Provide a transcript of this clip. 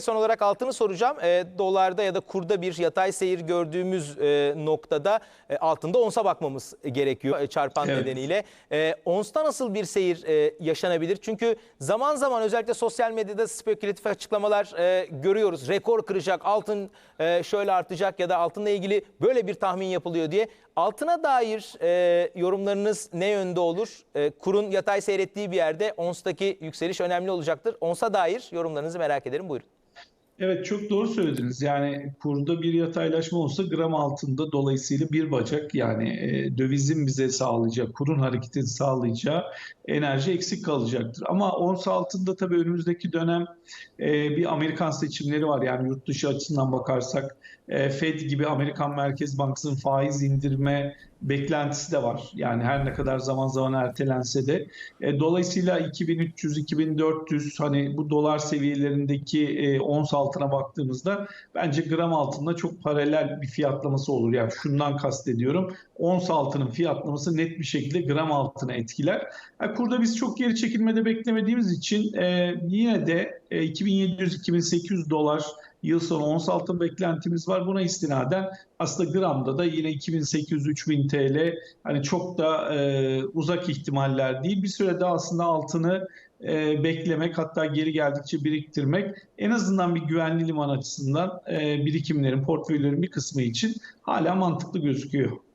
son olarak altını soracağım. E, dolarda ya da kurda bir yatay seyir gördüğümüz e, noktada e, altında onsa bakmamız gerekiyor e, çarpan Evet. nedeniyle. E, onsta nasıl bir seyir e, yaşanabilir? Çünkü zaman zaman özellikle sosyal medyada spekülatif açıklamalar e, görüyoruz. Rekor kıracak, altın e, şöyle artacak ya da altınla ilgili böyle bir tahmin yapılıyor diye. Altına dair e, yorumlarınız ne yönde olur? E, kurun yatay seyrettiği bir yerde onstaki yükseliş önemli olacaktır. Onsa dair yorumlarınızı merak ederim. Buyurun. Evet çok doğru söylediniz. Yani kurda bir yataylaşma olsa gram altında dolayısıyla bir bacak yani e, dövizin bize sağlayacağı, kurun hareketini sağlayacağı enerji eksik kalacaktır. Ama ons altında tabii önümüzdeki dönem e, bir Amerikan seçimleri var. Yani yurt dışı açısından bakarsak e, Fed gibi Amerikan Merkez Bankası'nın faiz indirme beklentisi de var. Yani her ne kadar zaman zaman ertelense de. E, dolayısıyla 2300-2400 hani bu dolar seviyelerindeki e, ons altına baktığımızda bence gram altında çok paralel bir fiyatlaması olur. Yani şundan kastediyorum. Ons altının fiyatlaması net bir şekilde gram altına etkiler. Yani kurda biz çok geri çekilmede beklemediğimiz için e, yine de e, 2700-2800 dolar yıl sonu ons altın beklentimiz var. Buna istinaden aslında gramda da yine 2800-3000 TL hani çok da e, uzak ihtimaller değil. Bir süre daha aslında altını e, beklemek hatta geri geldikçe biriktirmek en azından bir güvenli liman açısından e, birikimlerin, portföylerin bir kısmı için hala mantıklı gözüküyor.